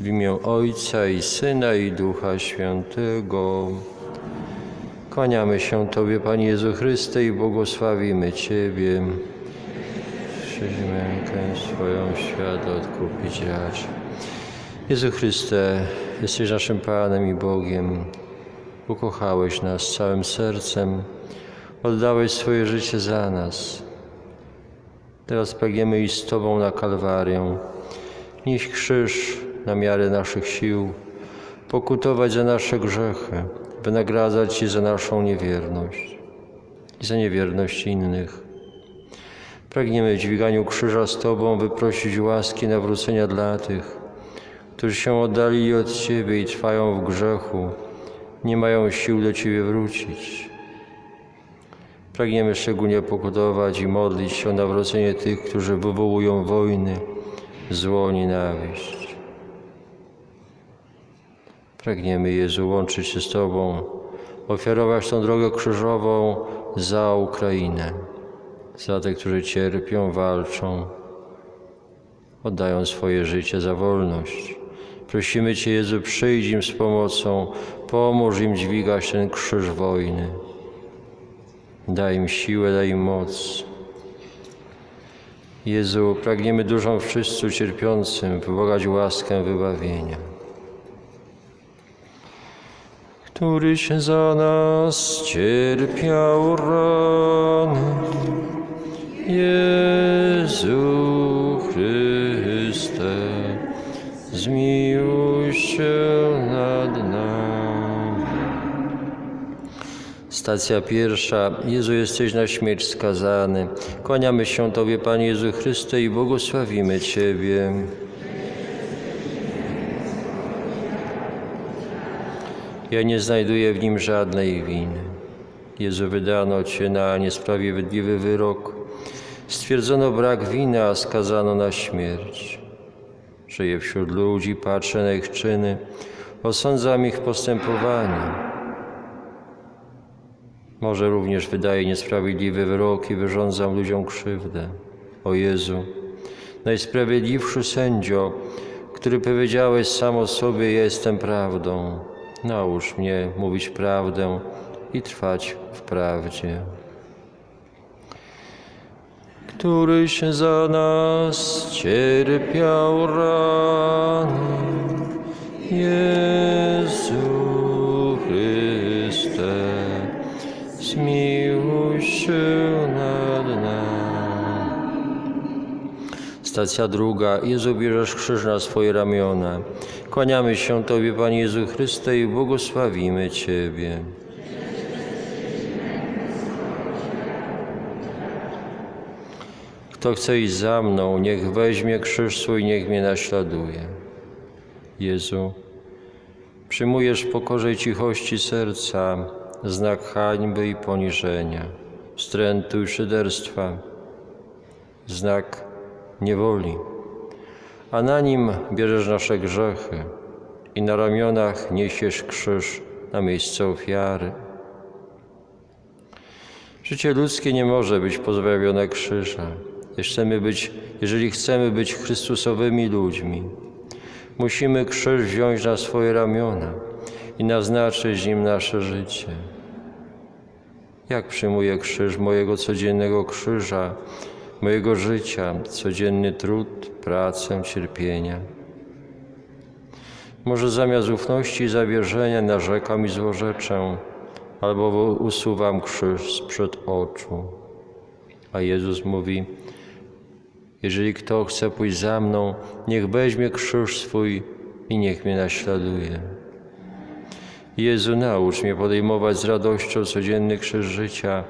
W imię Ojca i Syna i Ducha Świętego. Kłaniamy się Tobie, Panie Jezu Chryste, i błogosławimy Ciebie. Przyjdź mękę swoją świat odkupić racz. Jezu Chryste, jesteś naszym Panem i Bogiem. Ukochałeś nas całym sercem, oddałeś swoje życie za nas. Teraz pragniemy iść z Tobą na Kalwarię, nieść krzyż na miarę naszych sił, pokutować za nasze grzechy, wynagradzać Ci za naszą niewierność i za niewierność innych. Pragniemy w dźwiganiu krzyża z Tobą wyprosić łaski nawrócenia dla tych, którzy się oddalili od Ciebie i trwają w grzechu, nie mają sił do Ciebie wrócić. Pragniemy szczególnie pokutować i modlić się o nawrócenie tych, którzy wywołują wojny, zło, nienawiść. Pragniemy, Jezu, łączyć się z Tobą, ofiarować tą drogę krzyżową za Ukrainę, za tych, którzy cierpią, walczą, oddają swoje życie za wolność. Prosimy Cię, Jezu, przyjdź im z pomocą, pomóż im dźwigać ten krzyż wojny. Daj im siłę, daj im moc. Jezu, pragniemy dużą wszyscy cierpiącym wybogać łaskę wybawienia. Któryś za nas cierpiał rany, Jezu Chryste, zmiłuj się nad nami. Stacja pierwsza. Jezu, jesteś na śmierć skazany. Kłaniamy się Tobie, Panie Jezu Chryste, i błogosławimy Ciebie. Ja nie znajduję w nim żadnej winy. Jezu, wydano Cię na niesprawiedliwy wyrok. Stwierdzono brak winy, a skazano na śmierć. Żyję wśród ludzi, patrzę na ich czyny, osądzam ich postępowanie. Może również wydaję niesprawiedliwy wyrok i wyrządzam ludziom krzywdę. O Jezu, najsprawiedliwszy sędzio, który powiedziałeś sam o sobie, jestem prawdą. Naucz mnie mówić prawdę i trwać w prawdzie. Któryś za nas cierpiał rany, Jezu Chryste, zmiłuj się nad nami. Stacja druga. Jezu, bierzesz krzyż na swoje ramiona. Kłaniamy się Tobie, Panie Jezu Chryste, i błogosławimy Ciebie. Kto chce iść za mną, niech weźmie krzyż swój, niech mnie naśladuje. Jezu, przyjmujesz w pokorze i cichości serca znak hańby i poniżenia, wstrętu i szyderstwa, znak niewoli, a na nim bierzesz nasze grzechy i na ramionach niesiesz krzyż na miejsce ofiary. Życie ludzkie nie może być pozbawione krzyża. Chcemy być, jeżeli chcemy być Chrystusowymi ludźmi, musimy krzyż wziąć na swoje ramiona i naznaczyć nim nasze życie. Jak przyjmuję krzyż mojego codziennego krzyża, mojego życia, codzienny trud, pracę, cierpienia? Może zamiast ufności i zawierzenia narzekam i złorzeczę, albo usuwam krzyż sprzed oczu. A Jezus mówi, jeżeli kto chce pójść za mną, niech weźmie krzyż swój i niech mnie naśladuje. Jezu, naucz mnie podejmować z radością codzienny krzyż życia,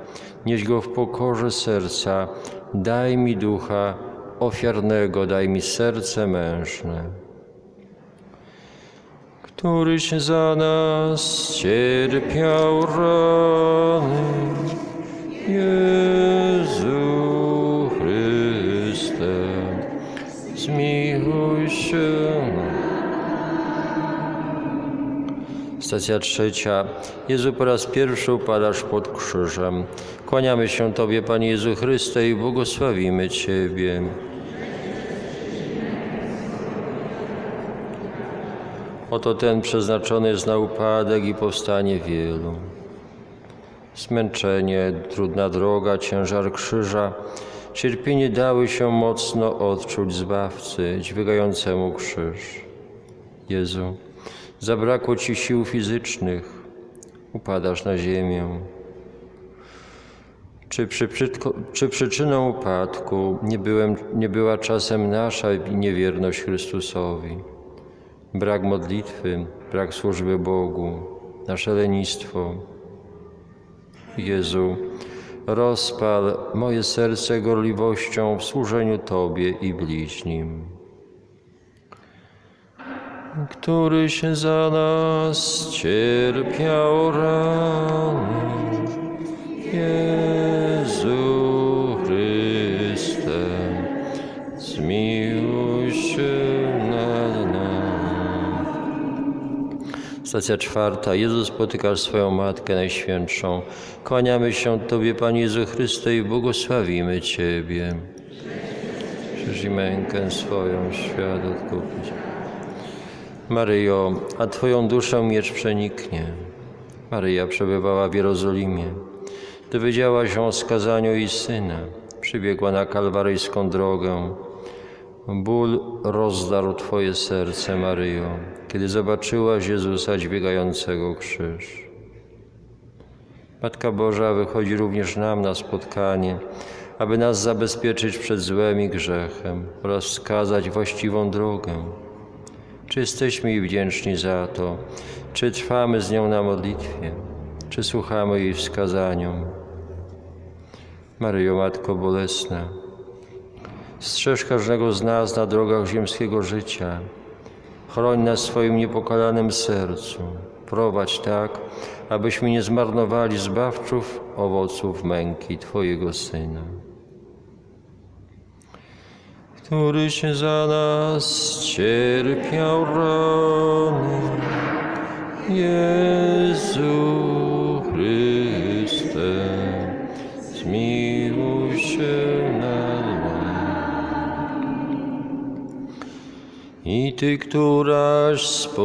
nieść go w pokorze serca, daj mi ducha ofiarnego, daj mi serce mężne. Któryś za nas cierpiał rany, Jezu Chryste, zmiłuj się. Stacja trzecia. Jezu, po raz pierwszy upadasz pod krzyżem. Kłaniamy się Tobie, Panie Jezu Chryste, i błogosławimy Ciebie. Oto ten przeznaczony jest na upadek i powstanie wielu. Zmęczenie, trudna droga, ciężar krzyża, cierpienie dały się mocno odczuć Zbawcy, dźwigającemu krzyż. Jezu, zabrakło Ci sił fizycznych, upadasz na ziemię. Czy, przy, czy przyczyną upadku nie, byłem, nie była czasem nasza niewierność Chrystusowi? Brak modlitwy, brak służby Bogu, nasze lenistwo. Jezu, rozpal moje serce gorliwością w służeniu Tobie i bliźnim. Któryś za nas cierpiał rany, Jezu Stacja czwarta. Jezus spotyka swoją Matkę Najświętszą. Kłaniamy się Tobie, Panie Jezu Chryste, i błogosławimy Ciebie. Krzyż mękę swoją świat odkupić. Maryjo, a Twoją duszę miecz przeniknie. Maryja przebywała w Jerozolimie. Dowiedziała się o skazaniu jej syna. Przybiegła na kalwaryjską drogę. Ból rozdarł Twoje serce, Maryjo, kiedy zobaczyłaś Jezusa dźwigającego krzyż. Matka Boża wychodzi również nam na spotkanie, aby nas zabezpieczyć przed złem i grzechem oraz wskazać właściwą drogę. Czy jesteśmy jej wdzięczni za to? Czy trwamy z nią na modlitwie? Czy słuchamy jej wskazaniom? Maryjo, Matko Bolesna, strzeż każdego z nas na drogach ziemskiego życia. Chroń nas swoim niepokalanym sercu. Prowadź tak, abyśmy nie zmarnowali zbawczów owoców męki Twojego Syna. Któryś za nas cierpiał rany, Jezu I Ty, któraś współcierpiała,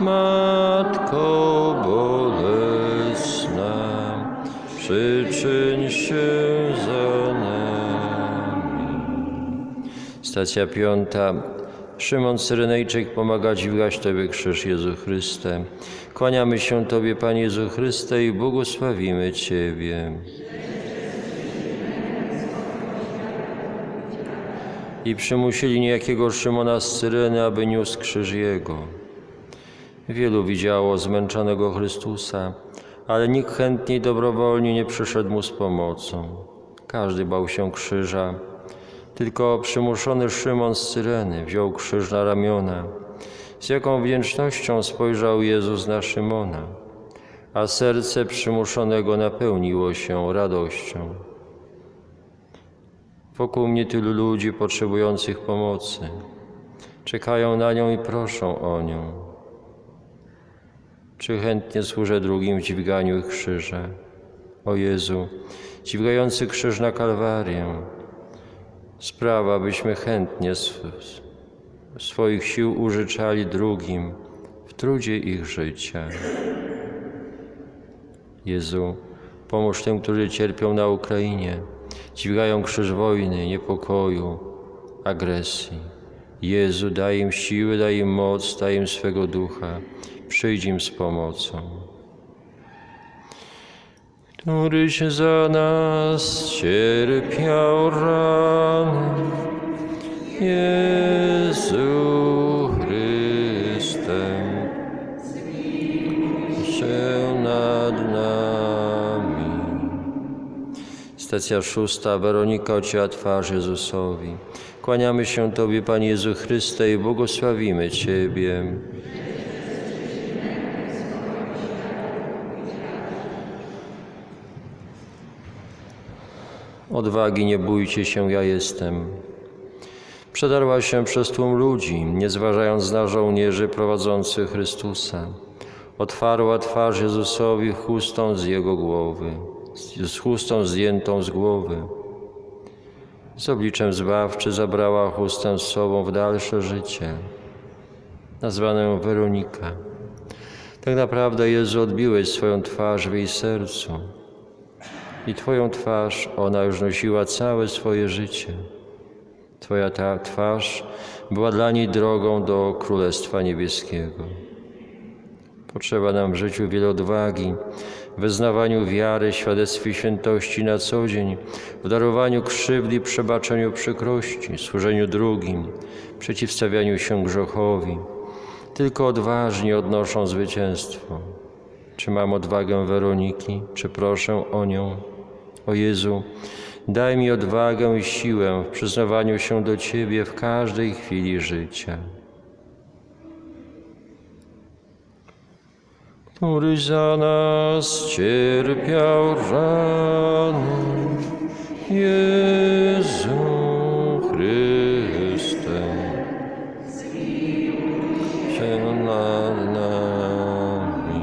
Matko bolesna, przyczyń się za nami. Stacja piąta. Szymon Cyrenejczyk pomaga dźwigać Tobie krzyż Jezu Chryste. Kłaniamy się Tobie, Panie Jezu Chryste, i błogosławimy Ciebie. I przymusili niejakiego Szymona z Cyreny, aby niósł krzyż Jego. Wielu widziało zmęczonego Chrystusa, ale nikt chętnie i dobrowolnie nie przyszedł Mu z pomocą. Każdy bał się krzyża. Tylko przymuszony Szymon z Cyreny wziął krzyż na ramiona. Z jaką wdzięcznością spojrzał Jezus na Szymona, a serce przymuszonego napełniło się radością. Wokół mnie tylu ludzi potrzebujących pomocy. Czekają na nią i proszą o nią. Czy chętnie służę drugim w dźwiganiu ich krzyża? O Jezu, dźwigający krzyż na Kalwarię, sprawa, byśmy chętnie swoich sił użyczali drugim w trudzie ich życia. Jezu, pomóż tym, którzy cierpią na Ukrainie, dźwigają krzyż wojny, niepokoju, agresji. Jezu, daj im siły, daj im moc, daj im swego ducha, przyjdź im z pomocą. Któryś za nas cierpiał rany, Jezu Stacja szósta. Weronika ociera twarz Jezusowi. Kłaniamy się Tobie, Panie Jezu Chryste, i błogosławimy Ciebie. Odwagi, nie bójcie się, ja jestem. Przedarła się przez tłum ludzi, nie zważając na żołnierzy prowadzących Chrystusa. Otwarła twarz Jezusowi chustą z jego głowy, z chustą zdjętą z głowy. z obliczem zbawczy zabrała chustę z sobą w dalsze życie. Nazwano ją Weronika. Tak naprawdę, Jezu, odbiłeś swoją twarz w jej sercu. I Twoją twarz ona już nosiła całe swoje życie. Twoja ta twarz była dla niej drogą do Królestwa Niebieskiego. Potrzeba nam w życiu wiele odwagi, wyznawaniu wiary, świadectwie świętości na co dzień, w darowaniu krzywdy przebaczeniu przykrości, służeniu drugim, przeciwstawianiu się grzechowi. Tylko odważni odnoszą zwycięstwo. Czy mam odwagę Weroniki, czy proszę o nią? O Jezu, daj mi odwagę i siłę w przyznawaniu się do Ciebie w każdej chwili życia. Który za nas cierpiał rany. Jezu Chryste, się nad nami.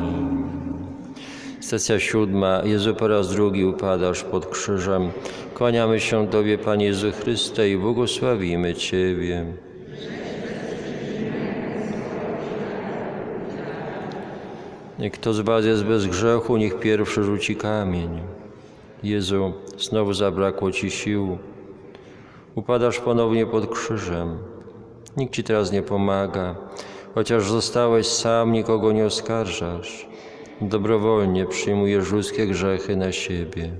Stacja siódma. Jezu po raz drugi upadasz pod krzyżem. Kłaniamy się Tobie, Panie Jezu Chryste, i błogosławimy Ciebie. Kto z Was jest bez grzechu, niech pierwszy rzuci kamień. Jezu, znowu zabrakło Ci sił. Upadasz ponownie pod krzyżem. Nikt Ci teraz nie pomaga. Chociaż zostałeś sam, nikogo nie oskarżasz. Dobrowolnie przyjmujesz ludzkie grzechy na siebie.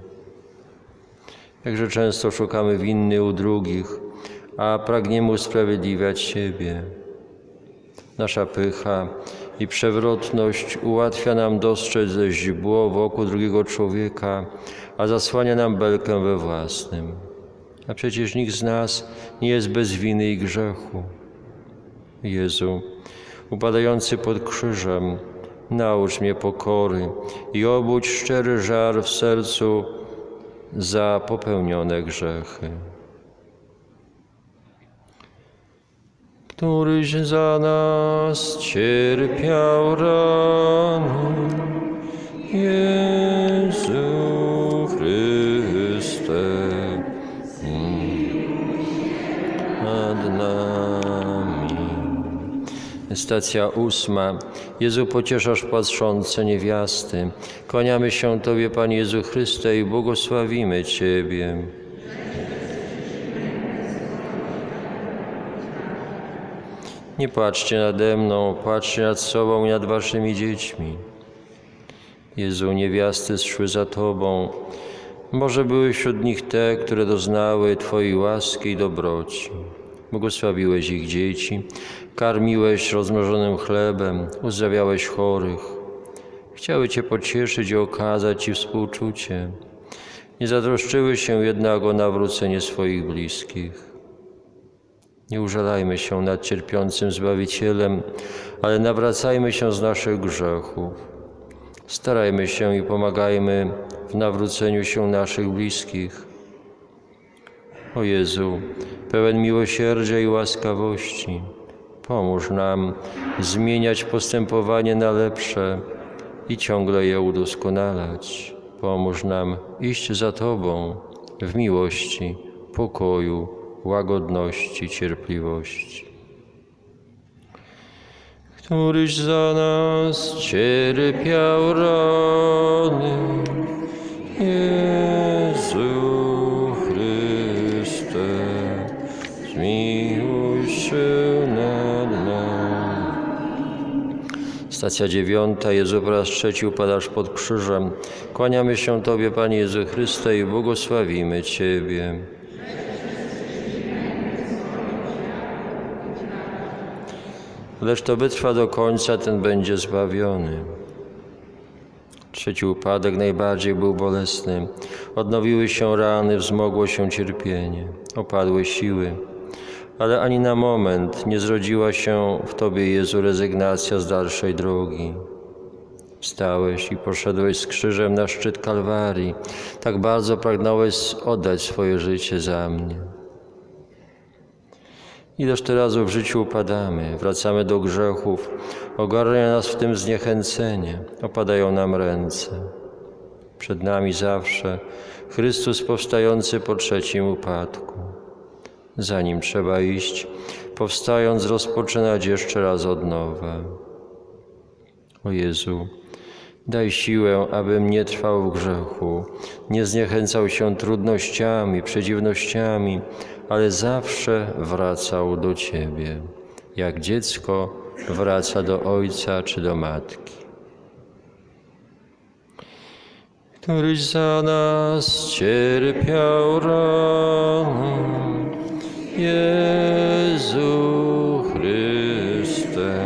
Jakże często szukamy winny u drugich, a pragniemy usprawiedliwiać siebie. Nasza pycha i przewrotność ułatwia nam dostrzec źdźbło wokół drugiego człowieka, a zasłania nam belkę we własnym. A przecież nikt z nas nie jest bez winy i grzechu. Jezu, upadający pod krzyżem, naucz mnie pokory i obudź szczery żar w sercu za popełnione grzechy. Któryś za nas cierpiał rany. Jezu Chryste, nad nami. Stacja ósma. Jezu, pocieszasz patrzące niewiasty. Kłaniamy się Tobie, Panie Jezu Chryste, i błogosławimy Ciebie. Nie patrzcie nade mną, patrzcie nad sobą i nad waszymi dziećmi. Jezu, niewiasty zszły za Tobą. Może były wśród nich te, które doznały Twojej łaski i dobroci. Błogosławiłeś ich dzieci, karmiłeś rozmnożonym chlebem, uzdrawiałeś chorych. Chciały Cię pocieszyć i okazać Ci współczucie. Nie zatroszczyły się jednak o nawrócenie swoich bliskich. Nie użalajmy się nad cierpiącym Zbawicielem, ale nawracajmy się z naszych grzechów. Starajmy się i pomagajmy w nawróceniu się naszych bliskich. O Jezu, pełen miłosierdzia i łaskawości, pomóż nam zmieniać postępowanie na lepsze i ciągle je udoskonalać. Pomóż nam iść za Tobą w miłości, pokoju, łagodności, cierpliwości. Któryś za nas cierpiał rany, Jezu Chryste, zmiłuj się nad nami. Stacja dziewiąta. Jezu po raz trzeci upadasz pod krzyżem. Kłaniamy się Tobie, Panie Jezu Chryste, i błogosławimy Ciebie. Lecz to wytrwa do końca, ten będzie zbawiony. Trzeci upadek najbardziej był bolesny. Odnowiły się rany, wzmogło się cierpienie, opadły siły. Ale ani na moment nie zrodziła się w Tobie, Jezu, rezygnacja z dalszej drogi. Wstałeś i poszedłeś z krzyżem na szczyt Kalwarii. Tak bardzo pragnąłeś oddać swoje życie za mnie. Ileż teraz w życiu upadamy, wracamy do grzechów, ogarnia nas w tym zniechęcenie, opadają nam ręce. Przed nami zawsze Chrystus powstający po trzecim upadku. za nim trzeba iść, powstając, rozpoczynać jeszcze raz od nowa. O Jezu, daj siłę, abym nie trwał w grzechu, nie zniechęcał się trudnościami, przeciwnościami, ale zawsze wracał do Ciebie, jak dziecko wraca do ojca czy do matki. Któryś za nas cierpiał rany, Jezu Chryste,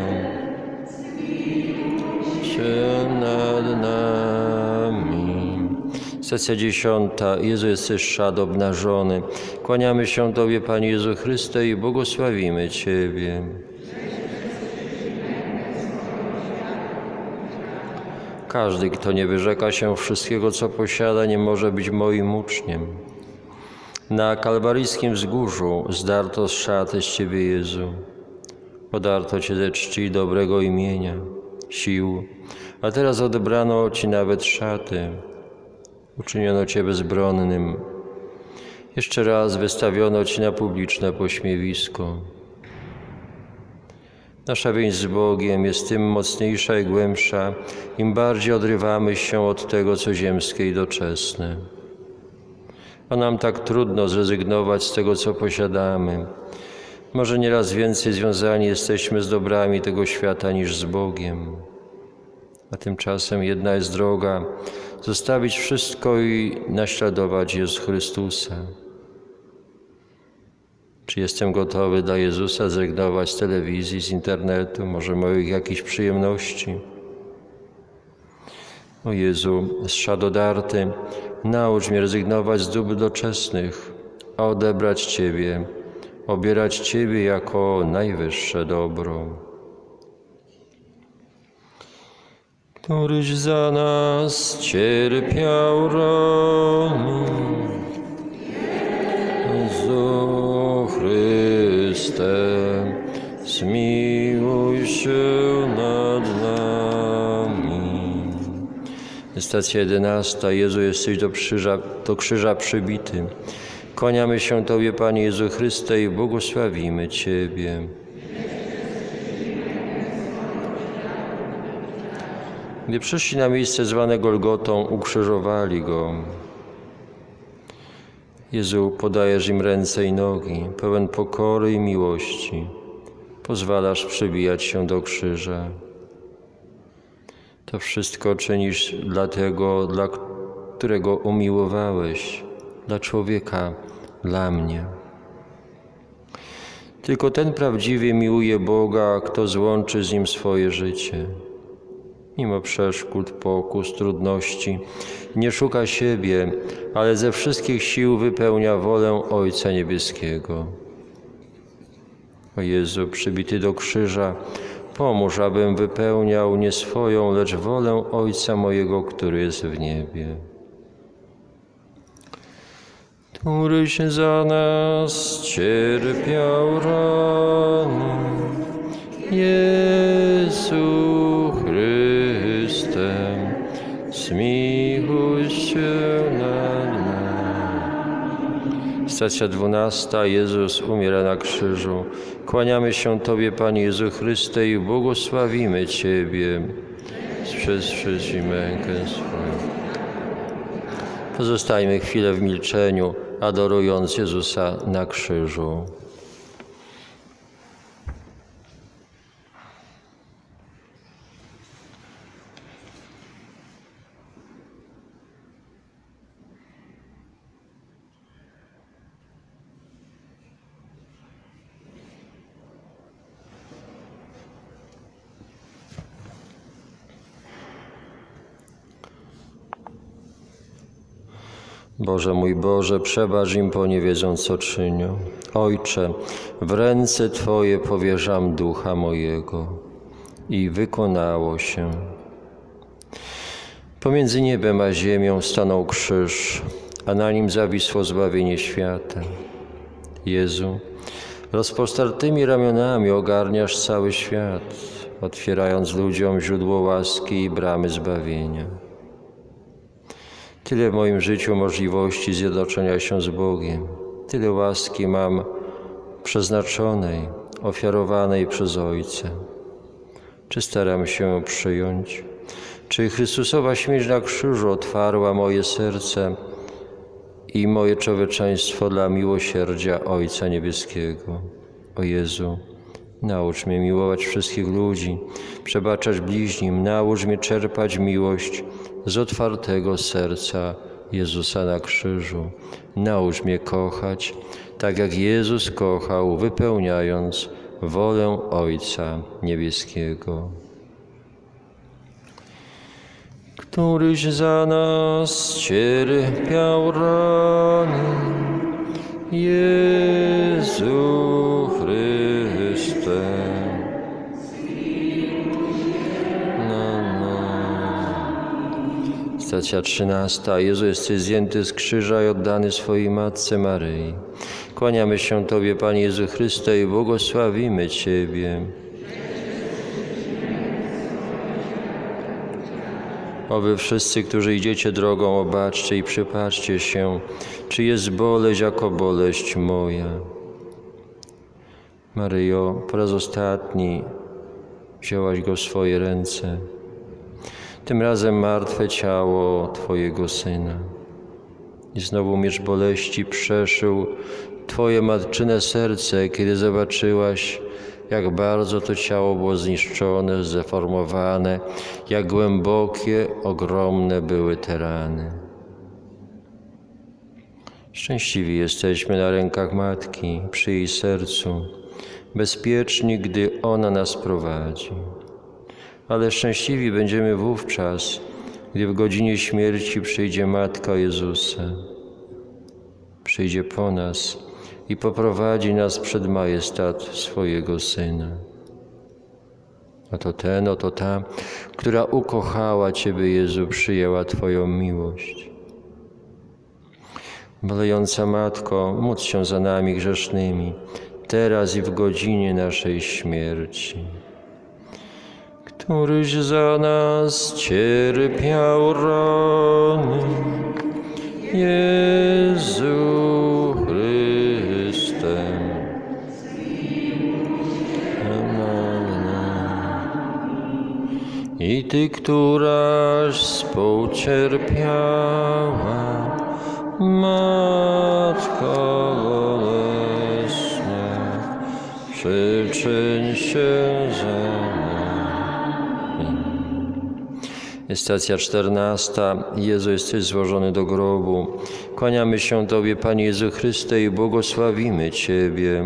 się nad nami. Sesja dziesiąta. Jezu, jesteś szad obnażony. Kłaniamy się Tobie, Panie Jezu Chryste, i błogosławimy Ciebie. Każdy, kto nie wyrzeka się wszystkiego, co posiada, nie może być moim uczniem. Na kalwaryjskim wzgórzu zdarto z szaty z Ciebie, Jezu. Podarto Cię ze czci dobrego imienia, sił, a teraz odebrano Ci nawet szaty. Uczyniono Cię bezbronnym. Jeszcze raz wystawiono Ci na publiczne pośmiewisko. Nasza więź z Bogiem jest tym mocniejsza i głębsza, im bardziej odrywamy się od tego, co ziemskie i doczesne. A nam tak trudno zrezygnować z tego, co posiadamy. Może nieraz więcej związani jesteśmy z dobrami tego świata niż z Bogiem. A tymczasem jedna jest droga zostawić wszystko i naśladować Jezusa Chrystusa. Czy jestem gotowy dla Jezusa zrezygnować z telewizji, z internetu, może moich jakichś przyjemności? O Jezu, szadodarty, naucz mnie rezygnować z dóbr doczesnych, a odebrać Ciebie, obierać Ciebie jako najwyższe dobro. Któryś za nas cierpiał rany, Stacja jedenasta. Jezu, jesteś do krzyża, do krzyża przybity. Kłaniamy się Tobie, Panie Jezu Chryste, i błogosławimy Ciebie. Gdy przyszli na miejsce zwane Golgotą, ukrzyżowali Go. Jezu, podajesz im ręce i nogi, pełen pokory i miłości. Pozwalasz przybijać się do krzyża. To wszystko czynisz dla tego, dla którego umiłowałeś, dla człowieka, dla mnie. Tylko ten prawdziwie miłuje Boga, kto złączy z Nim swoje życie. Mimo przeszkód, pokus, trudności, nie szuka siebie, ale ze wszystkich sił wypełnia wolę Ojca Niebieskiego. O Jezu, przybity do krzyża, pomóż, abym wypełniał nie swoją, lecz wolę Ojca mojego, który jest w niebie. Któryś za nas cierpiał rany, Jezu Chryste, zmiłuj się nami. Stacja dwunasta. Jezus umiera na krzyżu. Kłaniamy się Tobie, Panie Jezu Chryste, i błogosławimy Ciebie przez wszystkich mękę swoją. Pozostajmy chwilę w milczeniu, adorując Jezusa na krzyżu. Boże mój Boże, przebacz im, bo nie wiedzą, co czynią. Ojcze, w ręce Twoje powierzam ducha mojego. I wykonało się. Pomiędzy niebem a ziemią stanął krzyż, a na nim zawisło zbawienie świata. Jezu, rozpostartymi ramionami ogarniasz cały świat, otwierając ludziom źródło łaski i bramy zbawienia. Tyle w moim życiu możliwości zjednoczenia się z Bogiem. Tyle łaski mam, przeznaczonej, ofiarowanej przez Ojca. Czy staram się ją przyjąć? Czy Chrystusowa śmierć na krzyżu otwarła moje serce i moje człowieczeństwo dla miłosierdzia Ojca Niebieskiego? O Jezu, naucz mnie miłować wszystkich ludzi, przebaczać bliźnim, naucz mnie czerpać miłość z otwartego serca Jezusa na krzyżu. Naucz mnie kochać, tak jak Jezus kochał, wypełniając wolę Ojca Niebieskiego. Któryś za nas cierpiał rany, Jezu Stacja trzynasta. Jezu jesteś zdjęty z krzyża i oddany swojej Matce Maryi. Kłaniamy się Tobie, Panie Jezu Chryste, i błogosławimy Ciebie. O wy wszyscy, którzy idziecie drogą, obaczcie i przypatrzcie się, czy jest boleść jako boleść moja. Maryjo, po raz ostatni wzięłaś go w swoje ręce. Tym razem martwe ciało Twojego Syna. I znowu miecz boleści przeszył Twoje matczyne serce, kiedy zobaczyłaś, jak bardzo to ciało było zniszczone, zdeformowane, jak głębokie, ogromne były te rany. Szczęśliwi jesteśmy na rękach Matki, przy jej sercu, bezpieczni, gdy ona nas prowadzi. Ale szczęśliwi będziemy wówczas, gdy w godzinie śmierci przyjdzie Matka Jezusa. Przyjdzie po nas i poprowadzi nas przed majestat swojego Syna. Oto ten, oto ta, która ukochała Ciebie, Jezu, przyjęła Twoją miłość. Malejąca Matko, módl się za nami grzesznymi, teraz i w godzinie naszej śmierci. Któryś za nas cierpiał rany, Jezu Chryste. I Ty, któraś współcierpiała, Matko bolesna, przyczyń się Stacja czternasta. Jezu, jesteś złożony do grobu. Kłaniamy się Tobie, Panie Jezu Chryste, i błogosławimy Ciebie.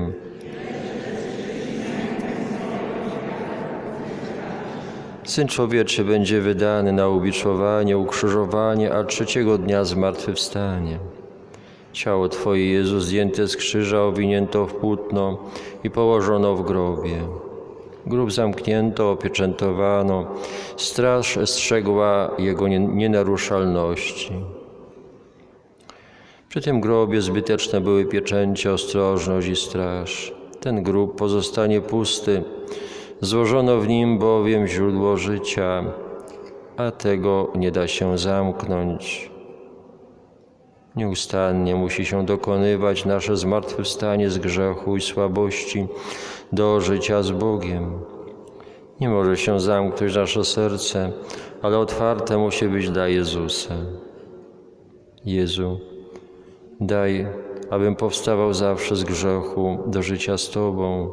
Syn Człowieczy będzie wydany na ubiczowanie, ukrzyżowanie, a trzeciego dnia zmartwychwstanie. Ciało Twoje, Jezu, zdjęte z krzyża, owinięto w płótno i położono w grobie. Grób zamknięto, opieczętowano, straż strzegła jego nie- nienaruszalności. Przy tym grobie zbyteczne były pieczęcie, ostrożność i straż. Ten grób pozostanie pusty, złożono w nim bowiem źródło życia, a tego nie da się zamknąć. Nieustannie musi się dokonywać nasze zmartwychwstanie z grzechu i słabości do życia z Bogiem. Nie może się zamknąć nasze serce, ale otwarte musi być dla Jezusa. Jezu, daj, abym powstawał zawsze z grzechu do życia z Tobą,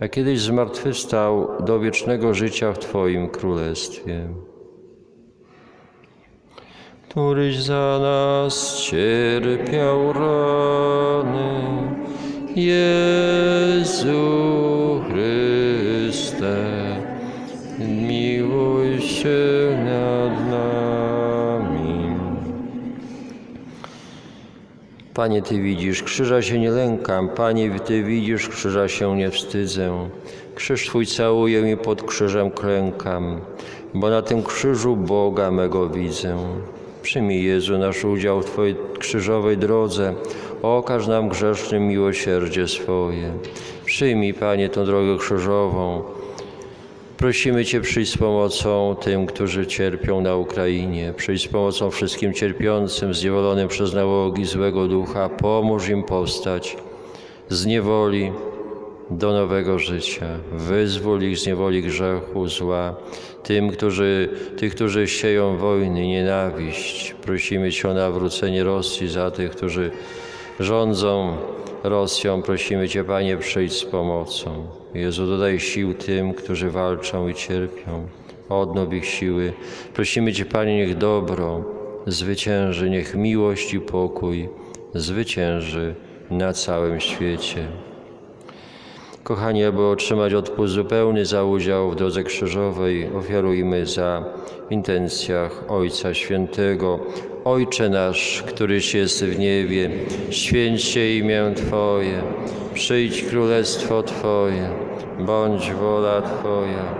a kiedyś zmartwychwstał do wiecznego życia w Twoim Królestwie. Któryś za nas cierpiał rany, Jezu Chryste, miłuj się nad nami. Panie, Ty widzisz, krzyża się nie lękam. Panie, Ty widzisz, krzyża się nie wstydzę. Krzyż Twój całuję i pod krzyżem klękam, bo na tym krzyżu Boga mego widzę. Przyjmij, Jezu, nasz udział w Twojej krzyżowej drodze. Okaż nam grzesznym miłosierdzie swoje. Przyjmij, Panie, tą drogę krzyżową. Prosimy Cię, przyjdź z pomocą tym, którzy cierpią na Ukrainie. Przyjdź z pomocą wszystkim cierpiącym, zniewolonym przez nałogi złego ducha. Pomóż im powstać z niewoli do nowego życia. Wyzwól ich z niewoli grzechu, zła. Tym, którzy, tych, którzy sieją wojny, nienawiść. Prosimy Cię o nawrócenie Rosji za tych, którzy rządzą Rosją. Prosimy Cię, Panie, przyjdź z pomocą. Jezu, dodaj sił tym, którzy walczą i cierpią. Odnow ich siły. Prosimy Cię, Panie, niech dobro zwycięży, niech miłość i pokój zwycięży na całym świecie. Kochani, aby otrzymać odpust zupełny za udział w drodze krzyżowej, ofiarujmy za intencjach Ojca Świętego. Ojcze nasz, któryś jest w niebie, święć się imię Twoje, przyjdź królestwo Twoje, bądź wola Twoja,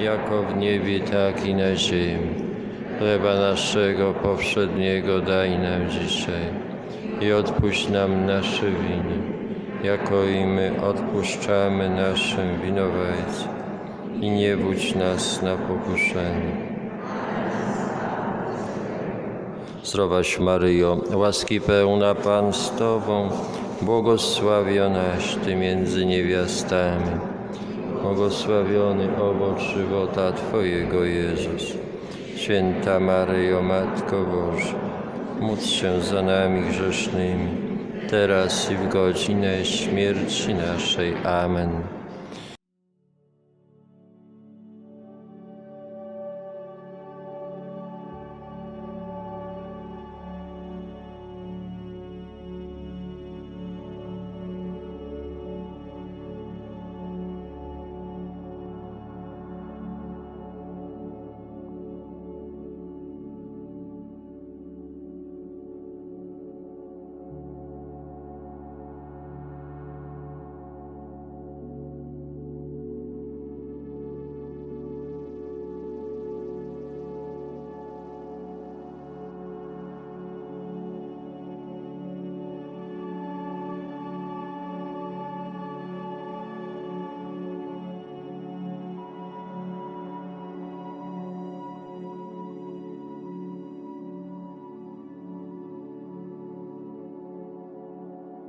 jako w niebie, tak i na ziemi. Chleba naszego powszedniego daj nam dzisiaj i odpuść nam nasze winy jako i my odpuszczamy naszym winowajcom. I nie wódź nas na pokuszenie. Zdrowaś Maryjo, łaski pełna Pan z Tobą, błogosławionaś Ty między niewiastami, błogosławiony owoc żywota Twojego Jezus. Święta Maryjo, Matko Boża, módl się za nami grzesznymi, teraz i w godzinę śmierci naszej. Amen.